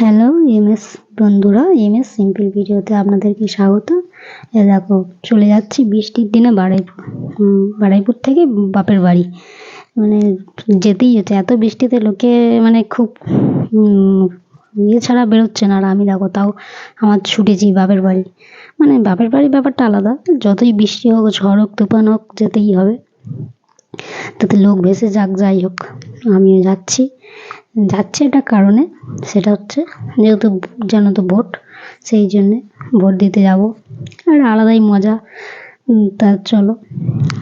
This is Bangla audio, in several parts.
হ্যালো এমএস বন্ধুরা এমএস সিম্পল ভিডিওতে আপনাদেরকে স্বাগত। এ দেখো, চলে যাচ্ছি বৃষ্টির দিনে বারুইপুর বারুইপুর থেকে বাপের বাড়ি। মানে যেতেই হচ্ছে, এত বৃষ্টিতে লোকে মানে খুব ইয়ে ছাড়া বেরোচ্ছে না। আর আমি দেখো, তাও আমার ছুটেছি বাপের বাড়ি। মানে বাপের বাড়ির ব্যাপারটা আলাদা, যতই বৃষ্টি হোক, ঝড় হোক, তুফান হোক, যেতেই হবে। তাতে লোক ভেসে যাক, যাই হোক, আমিও যাচ্ছি। যাচ্ছি একটা কারণে, সেটা হচ্ছে যেহেতু জানো তো ভোট, সেই জন্যে ভোট দিতে যাব। আর আলাদাই মজা। তা চলো।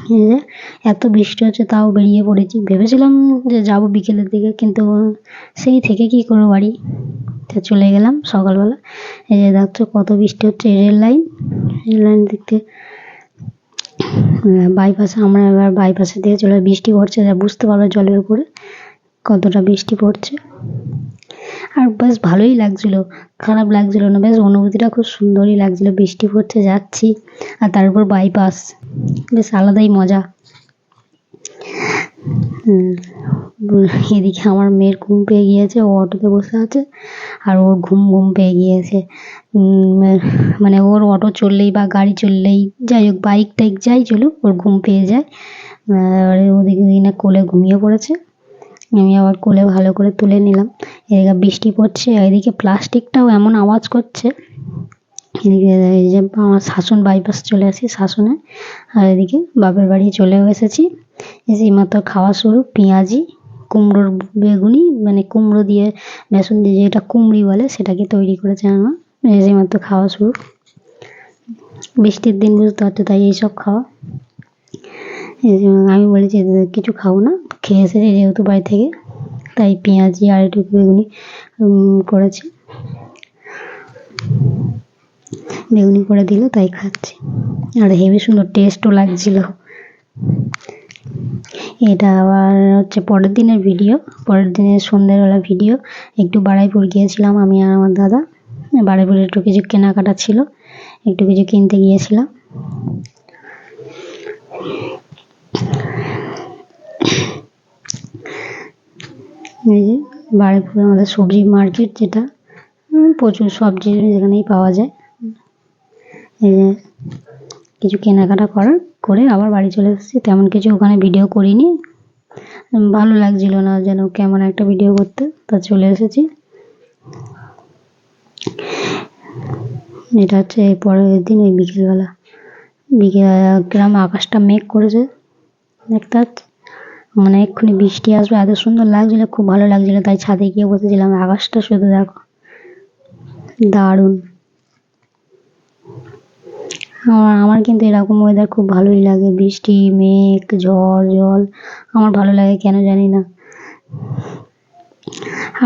যে এত বৃষ্টি হচ্ছে, তাও বেরিয়ে পড়েছি। ভেবেছিলাম যে যাব বিকেলের দিকে, কিন্তু সেই থেকে কি করব বাড়ি? তা চলে গেলাম সকালবেলা। এই যে দেখছ কত বৃষ্টি হচ্ছে, রেল লাইন। রেল লাইন দেখতে বাইপাসে আমরা এবার বাইপাসে দিয়ে চলে, বৃষ্টি পড়ছে যা বুঝতে পারবে জলের উপরে। কতটা বৃষ্টি পড়ছে। আর বেশ ভালোই লাগছিল, খারাপ লাগছিল না, বেশ অনুভূতিটা খুব সুন্দরই লাগছিল, বৃষ্টি পড়ছে, যাচ্ছি, আর তারপর বাইপাস বেশ আলাদাই মজা। এদিকে আমার মেয়ের ঘুম পেয়ে গিয়েছে, ও অটোতে বসে আছে, আর ওর ঘুম ঘুম পেয়ে গিয়েছে। মানে ওর অটো চললেই বা গাড়ি চললেই, যাই হোক বাইক টাইক যাই চলুক, ওর ঘুম পেয়ে যায়। এবারে ওদিকে কোলে ঘুমিয়ে পড়েছে। আমি আবার কোলে ভালো করে তুলে নিলাম। এদিকে বৃষ্টি পড়ছে এদিকে প্লাস্টিকটাও এমন আওয়াজ করছে। এদিকে এই যে আমার শাসন বাইপাস চলে আসি শাসনে, আর এদিকে বাপের বাড়ি চলেও এসেছি। এসে মাত্র খাওয়া শুরু, পেঁয়াজি, কুমড়োর বেগুনি মানে কুমড়ো দিয়ে, বেসন দিয়ে যেটা কুমড়ি বলে সেটাকে তৈরি করেছে আমার। এসে মাত্র খাওয়া শুরু। বৃষ্টির দিন বুঝতে পারছ তাই এইসব খাওয়া। আমি বলেছি যে কিছু খাব না, খেয়ে এসেছি যেহেতু বাড়ি থেকে, তাই পেঁয়াজি আর একটু বেগুনি করেছি। বেগুনি করে দিল, তাই খাচ্ছি। আর হেভি সুন্দর টেস্টও লাগছিল। এটা আবার হচ্ছে পরের দিনের ভিডিও পরের দিনের সন্ধ্যেবেলা ভিডিও একটু বাড়াইপুর গিয়েছিলাম আমি আর আমার দাদা। বাড়াইপুরে একটু কিছু কেনাকাটা ছিল, একটু কিছু কিনতে গিয়েছিলাম। এই যে বারুইপুরে আমাদের সবজি মার্কেট যেটা প্রচুর সবজি যেখানেই পাওয়া যায়। এই যে কিছু কেনাকাটা করার করে আবার বাড়ি চলে এসেছি। তেমন কিছু ওখানে ভিডিও করিনি। ভালো লাগছিল না যেন কেমন একটা ভিডিও করতে, তা চলে এসেছি। এটা হচ্ছে পরের দিন, ওই বিকেলবেলা। বিকেল গ্রাম আকাশটা মেঘ করেছে। দেখতে পাচ্ছ? মানে এক্ষুনি বৃষ্টি আসবে, এত সুন্দর লাগছিল, খুব ভালো লাগছিল। তাই ছাদে গিয়ে বসেছিলাম, আকাশটা শুধু দেখো, দারুণ। আমার আমার কিন্তু এরকম ওয়েদার খুব ভালোই লাগে, বৃষ্টি, মেঘ, ঝড়, জল, আমার ভালো লাগে কেন জানি না।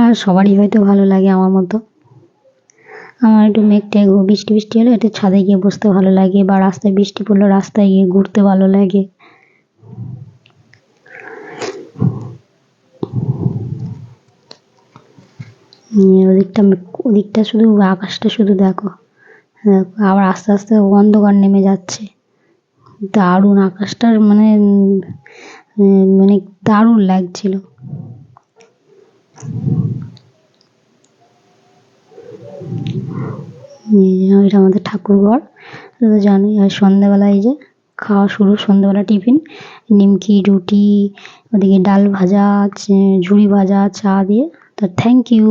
আর সবারই হয়তো ভালো লাগে আমার মতো। আমার একটু মেঘ টেঘ, বৃষ্টি বৃষ্টি হলে একটু ছাদে গিয়ে বসতে ভালো লাগে বা রাস্তায় বৃষ্টি পড়লে রাস্তায় গিয়ে ঘুরতে ভালো লাগে। ওদিকটা ওদিকটা শুধু আকাশটা শুধু দেখো। আবার আস্তে আস্তে অন্ধকার নেমে যাচ্ছে। দারুণ আকাশটার মানে মানে দারুণ লাগছিল। এটা আমাদের ঠাকুর ঘর এটা তো জানোই আর সন্ধ্যাবেলা এই যে খাওয়া শুরু, সন্ধ্যাবেলা টিফিন। নিমকি, রুটি, ওদিকে ডাল ভাজা, ঝুড়ি ভাজা, চা দিয়ে। তো থ্যাংক ইউ